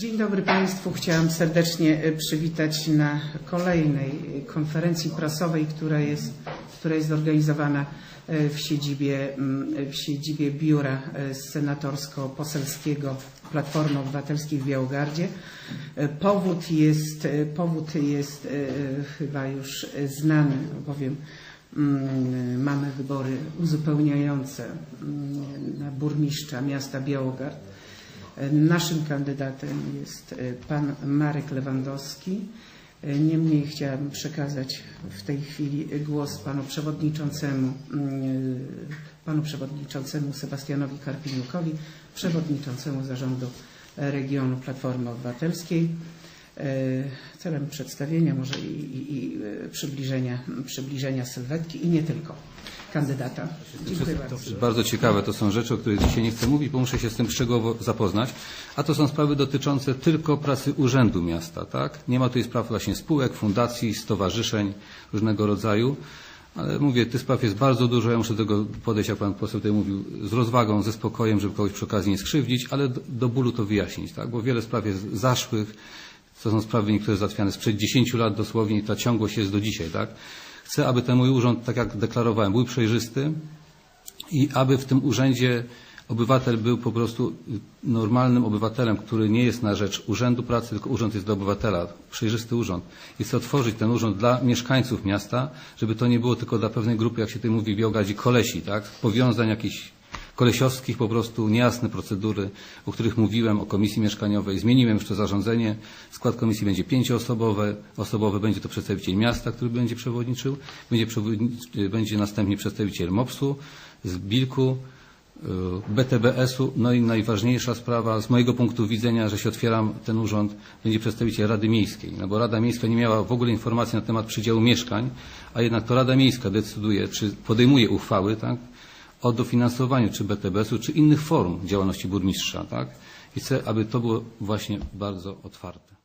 Dzień dobry Państwu. Chciałam serdecznie e, przywitać na kolejnej e, konferencji prasowej, która jest, która jest organizowana e, w siedzibie, mm, w siedzibie Biura Senatorsko-Poselskiego Platformy Obywatelskiej w Białogardzie. Powód jest, powód jest chyba już znany, bowiem mm, mamy wybory uzupełniające mm, na burmistrza miasta Białogard. Naszym kandydatem jest e, pan Marek Lewandowski. E, Niemniej chciałabym przekazać w tej chwili głos panu przewodniczącemu, mm, panu przewodniczącemu Sebastianowi Karpiniukowi, przewodniczącemu zarządu regionu Platformy Obywatelskiej. E, Celem przedstawienia może i, i, i e, przybliżenia, przybliżenia sylwetki i nie tylko kandydata. Dziękuję bardzo. Bardzo ciekawe to są rzeczy, o których dzisiaj nie chcę mówić, bo muszę się z tym szczegółowo zapoznać. A to są sprawy dotyczące tylko pracy Urzędu Miasta, tak? Nie ma tutaj spraw właśnie spółek, fundacji, stowarzyszeń różnego rodzaju. Ale mówię, tych spraw jest bardzo dużo, ja muszę do tego podejść, jak pan poseł tutaj mówił, z rozwagą, ze spokojem, żeby kogoś przy okazji nie skrzywdzić, ale do, do bólu to wyjaśnić, tak? Bo wiele spraw jest zaszłych, to są sprawy niektóre załatwiane sprzed 10 lat dosłownie i ta ciągłość jest do dzisiaj, tak? Chcę, aby ten mój urząd, tak jak deklarowałem, był przejrzysty i aby w tym urzędzie obywatel był po prostu normalnym obywatelem, który nie jest na rzecz Urzędu Pracy, tylko urząd jest dla obywatela, przejrzysty urząd. I chcę otworzyć ten urząd dla mieszkańców miasta, żeby to nie było tylko dla pewnej grupy, jak się tutaj mówi w Białgardzie, kolesi, tak? Powiązań jakichś kolesiowskich, po prostu niejasne procedury, o których mówiłem, o komisji mieszkaniowej. Zmieniłem to zarządzenie. Skład komisji będzie pięcioosobowy, osobowy, będzie to przedstawiciel miasta, który będzie przewodniczył, będzie, przewodniczy- będzie następnie przedstawiciel MOPS-u, z Bilku, y, BTBS-u, no i najważniejsza sprawa z mojego punktu widzenia, że się otwieram ten urząd, będzie przedstawiciel Rady Miejskiej, no bo Rada Miejska nie miała w ogóle informacji na temat przydziału mieszkań, a jednak to Rada Miejska decyduje, czy podejmuje uchwały, tak, o dofinansowaniu czy BTBS-u, czy innych form działalności burmistrza, tak? I chcę, aby to było właśnie bardzo otwarte.